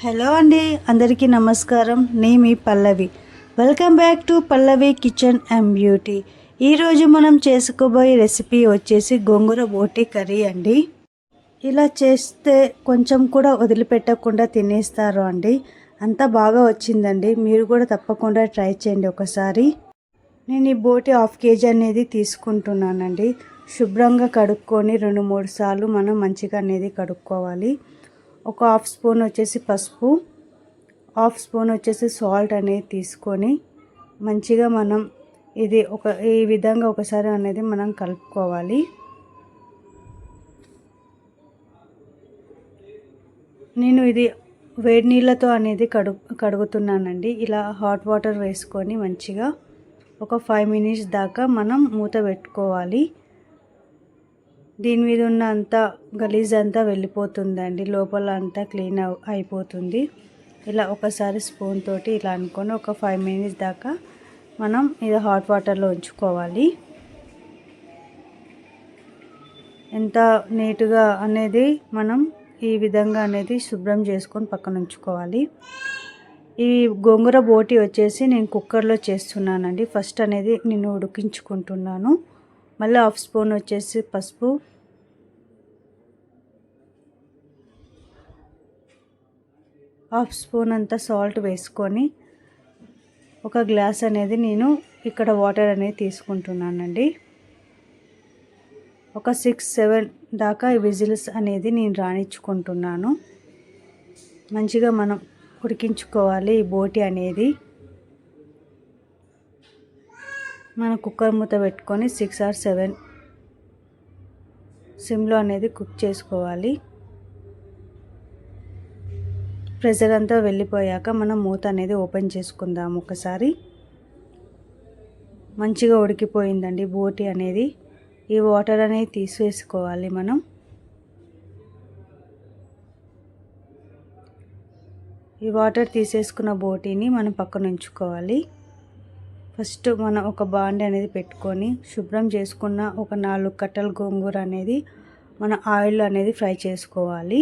Hello అండి అందరికీ నమస్కారం. నేను మీ Pallavi. Welcome back to Pallavi kitchen and beauty ఈరోజు మనం చేసుకోబోయే రెసిపీ వచ్చేసి గోంగూర బోటి కర్రీ అండి. ఇలా చేస్తే కొంచెం కూడా వదిలిపెట్టకుండా తినేస్తారు అండి. అంత బాగా వచ్చిందండి. మీరు కూడా తప్పకుండా ట్రై చేయండి ఒకసారి. నేను ఈ బోటి హాఫ్ కేజీ అనేది తీసుకుంటున్నానండి. శుభ్రంగా కడుక్కొని రెండు మూడు సార్లు మనం మంచిగా అనేది కడుక్కోవాలి. ఒక హాఫ్ స్పూన్ వచ్చేసి పసుపు హాఫ్ స్పూన్ వచ్చేసి సాల్ట్ అనేది తీసుకొని మంచిగా మనం ఇది ఒక ఈ విధంగా ఒకసారి అనేది మనం కలుపుకోవాలి. నేను ఇది వేడి నీళ్ళతో అనేది కడుగు కడుగుతున్నానండి. ఇలా హాట్ వాటర్ వేసుకొని మంచిగా ఒక ఫైవ్ మినిట్స్ దాకా మనం మూత పెట్టుకోవాలి. దీని మీద ఉన్న అంతా గలీజ్ అంతా వెళ్ళిపోతుందండి. లోపల అంతా క్లీన్ అయిపోతుంది. ఇలా ఒకసారి స్పూన్ తోటి ఇలా అనుకొని ఒక ఫైవ్ మినిట్స్ దాకా మనం ఇది హాట్ వాటర్లో ఉంచుకోవాలి. ఎంత నీట్గా అనేది మనం ఈ విధంగా అనేది శుభ్రం చేసుకొని పక్కన ఉంచుకోవాలి. ఈ గోంగూర బోటి వచ్చేసి నేను కుక్కర్లో చేస్తున్నానండి. ఫస్ట్ అనేది నేను ఉడికించుకుంటున్నాను. మళ్ళీ హాఫ్ స్పూన్ వచ్చేసి పసుపు. హాఫ్ స్పూన్ అంతా సాల్ట్ వేసుకొని ఒక గ్లాస్ అనేది నేను ఇక్కడ వాటర్ అనేది తీసుకుంటున్నానండి. ఒక సిక్స్ సెవెన్ దాకా విజిల్స్ అనేది నేను రాణించుకుంటున్నాను. మంచిగా మనం ఉడికించుకోవాలి ఈ బోటి అనేది. మన కుక్కర్ మూత పెట్టుకొని సిక్స్ ఆర్ సెవెన్ సిమ్లో అనేది కుక్ చేసుకోవాలి. ప్రెషర్ అంతా వెళ్ళిపోయాక మనం మూత అనేది ఓపెన్ చేసుకుందాం ఒకసారి. మంచిగా ఉడికిపోయిందండి బోటి అనేది. ఈ వాటర్ అనేది తీసివేసుకోవాలి మనం. ఈ వాటర్ తీసేసుకున్న బోటీని మనం పక్కన ఉంచుకోవాలి. ఫస్ట్ మనం ఒక బాండి అనేది పెట్టుకొని శుభ్రం చేసుకున్న ఒక నాలుగు కట్టల గోంగూర అనేది మన ఆయిల్ అనేది ఫ్రై చేసుకోవాలి.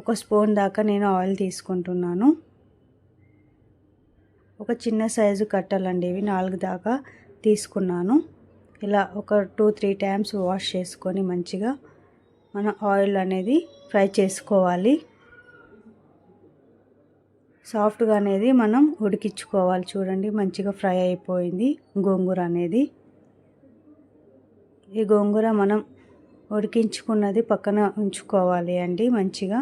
ఒక స్పూన్ దాకా నేను ఆయిల్ తీసుకుంటున్నాను. ఒక చిన్న సైజు కట్టలండి ఇవి నాలుగు దాకా తీసుకున్నాను. ఇలా ఒక టూ త్రీ టైమ్స్ వాష్ చేసుకొని మంచిగా మన ఆయిల్ అనేది ఫ్రై చేసుకోవాలి. సాఫ్ట్గా అనేది మనం ఉడికించుకోవాలి. చూడండి మంచిగా ఫ్రై అయిపోయింది గోంగూర అనేది. ఈ గోంగూర మనం ఉడికించుకున్నది పక్కన ఉంచుకోవాలి అండి మంచిగా.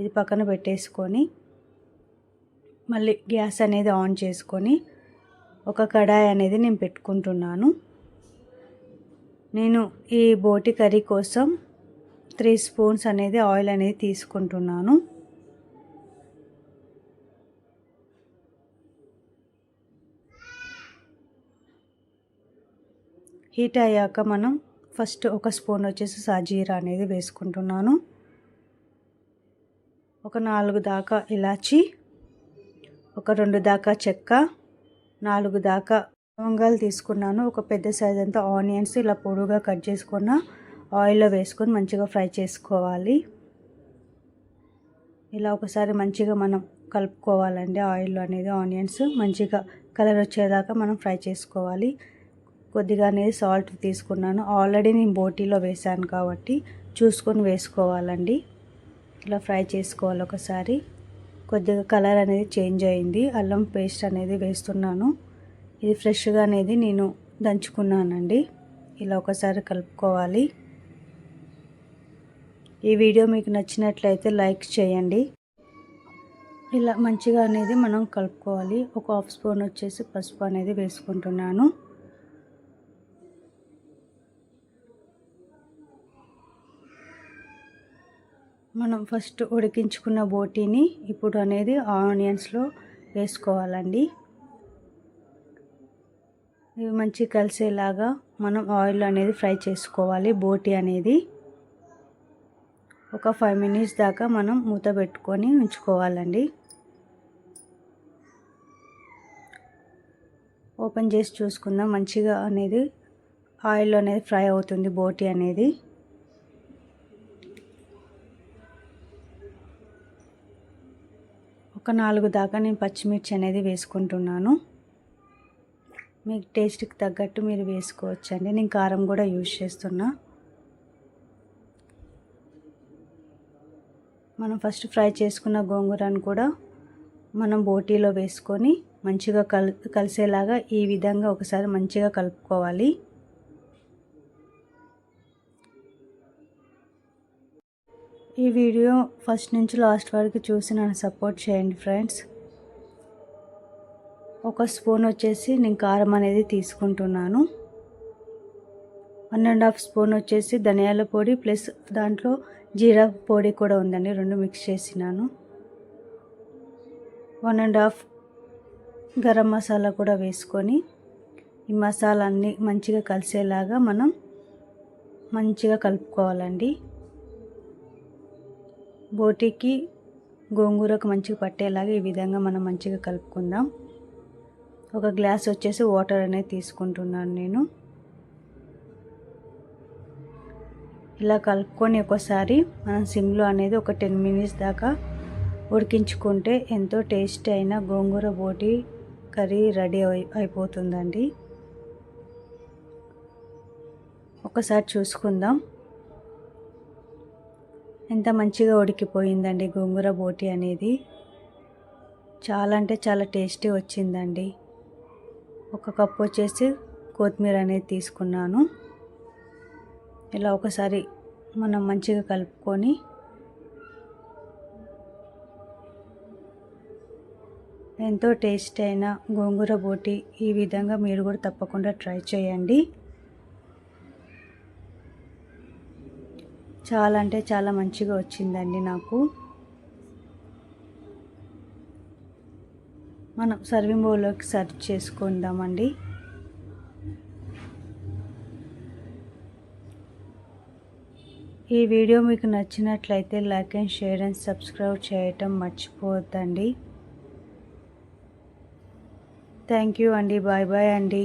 ఇది పక్కన పెట్టేసుకొని మళ్ళీ గ్యాస్ అనేది ఆన్ చేసుకొని ఒక కడాయి అనేది నేను పెట్టుకుంటున్నాను. నేను ఈ బోటి కర్రీ కోసం త్రీ స్పూన్స్ అనేది ఆయిల్ అనేది తీసుకుంటున్నాను. హీట్ అయ్యాక మనం ఫస్ట్ ఒక స్పూన్ వచ్చేసి సాజీరా అనేది వేసుకుంటున్నాను. ఒక నాలుగు దాకా ఇలాచి ఒక రెండు దాకా చెక్క నాలుగు దాకా లవంగాలు తీసుకున్నాను. ఒక పెద్ద సైజ్ అంతా ఆనియన్స్ ఇలా పొడుగా కట్ చేసుకున్న ఆయిల్లో వేసుకొని మంచిగా ఫ్రై చేసుకోవాలి. ఇలా ఒకసారి మంచిగా మనం కలుపుకోవాలండి ఆయిల్ అనేది ఆనియన్స్ మంచిగా కలర్ వచ్చేదాకా మనం ఫ్రై చేసుకోవాలి. కొద్దిగా అనేది సాల్ట్ తీసుకున్నాను. ఆల్రెడీ నేను బోటీలో వేసాను కాబట్టి చూసుకొని వేసుకోవాలండి. ఇలా ఫ్రై చేసుకోవాలి ఒకసారి. కొద్దిగా కలర్ అనేది చేంజ్ అయింది. అల్లం పేస్ట్ అనేది వేస్తున్నాను. ఇది ఫ్రెష్గా అనేది నేను దంచుకున్నానండి. ఇలా ఒకసారి కలుపుకోవాలి. ఈ వీడియో మీకు నచ్చినట్లయితే లైక్ చేయండి. ఇలా మంచిగా అనేది మనం కలుపుకోవాలి. ఒక హాఫ్ స్పూన్ వచ్చేసి పసుపు అనేది వేసుకుంటున్నాను. మనం ఫస్ట్ ఉడికించుకున్న బోటీని ఇప్పుడు అనేది ఆనియన్స్లో వేసుకోవాలండి. ఇవి మంచి కలిసేలాగా మనం ఆయిల్ అనేది ఫ్రై చేసుకోవాలి బోటీ అనేది. ఒక ఫైవ్ మినిట్స్ దాకా మనం మూత పెట్టుకొని ఉంచుకోవాలండి. ఓపెన్ చేసి చూసుకుందాం మంచిగా అనేది ఆయిల్ అనేది ఫ్రై అవుతుంది బోటీ అనేది. ఒక నాలుగు దాకా నేను పచ్చిమిర్చి అనేది వేసుకుంటున్నాను. మీకు టేస్ట్కి తగ్గట్టు మీరు వేసుకోవచ్చు అండి నేను కారం కూడా యూజ్ చేస్తున్నా. మనం ఫస్ట్ ఫ్రై చేసుకున్న గోంగూరను కూడా మనం బోటీలో వేసుకొని మంచిగా కల్ కలిసేలాగా ఈ విధంగా ఒకసారి మంచిగా కలుపుకోవాలి. ఈ వీడియో ఫస్ట్ నుంచి లాస్ట్ వరకు చూసి నన్ను సపోర్ట్ చేయండి ఫ్రెండ్స్. ఒక స్పూన్ వచ్చేసి నేను కారం అనేది తీసుకుంటున్నాను. వన్ అండ్ హాఫ్ స్పూన్ వచ్చేసి ధనియాల పొడి ప్లస్ దాంట్లో జీరా పొడి కూడా ఉందండి రెండు మిక్స్ చేసినాను. One and half garam masala కూడా వేసుకొని ఈ మసాలా అన్నీ మంచిగా కలిసేలాగా మనం మంచిగా కలుపుకోవాలండి. బోటికి గోంగూరకు మంచిగా పట్టేలాగా ఈ విధంగా మనం మంచిగా కలుపుకుందాం. ఒక గ్లాస్ వచ్చేసి వాటర్ అనేది తీసుకుంటున్నాను నేను. ఇలా కలుపుకొని ఒకసారి మనం సిమ్లో అనేది ఒక టెన్ మినిట్స్ దాకా ఉడికించుకుంటే ఎంతో టేస్టీ అయిన గోంగూర బోటి కర్రీ రెడీ అయిపోతుందండి. ఒకసారి చూసుకుందాం. ఎంత మంచిగా ఉడికిపోయిందండి గోంగూర బోటి అనేది. చాలా అంటే చాలా టేస్టీ వచ్చిందండి. ఒక కప్పు వచ్చేసి కొత్తిమీర అనేది తీసుకున్నాను. ఇలా ఒకసారి మనం మంచిగా కలుపుకొని ఎంతో టేస్ట్ అయిన గోంగూర బోటి ఈ విధంగా మీరు కూడా తప్పకుండా ట్రై చేయండి. చాలా అంటే చాలా మంచిగా వచ్చిందండి నాకు. మనం సర్వింగ్ బౌల్లోకి సర్వ్ చేసుకుందామండి. ఈ వీడియో మీకు నచ్చినట్లయితే like and share and subscribe చేయటం మర్చిపోవద్దండి. థ్యాంక్ యూ అండి. బాయ్ బాయ్ అండి.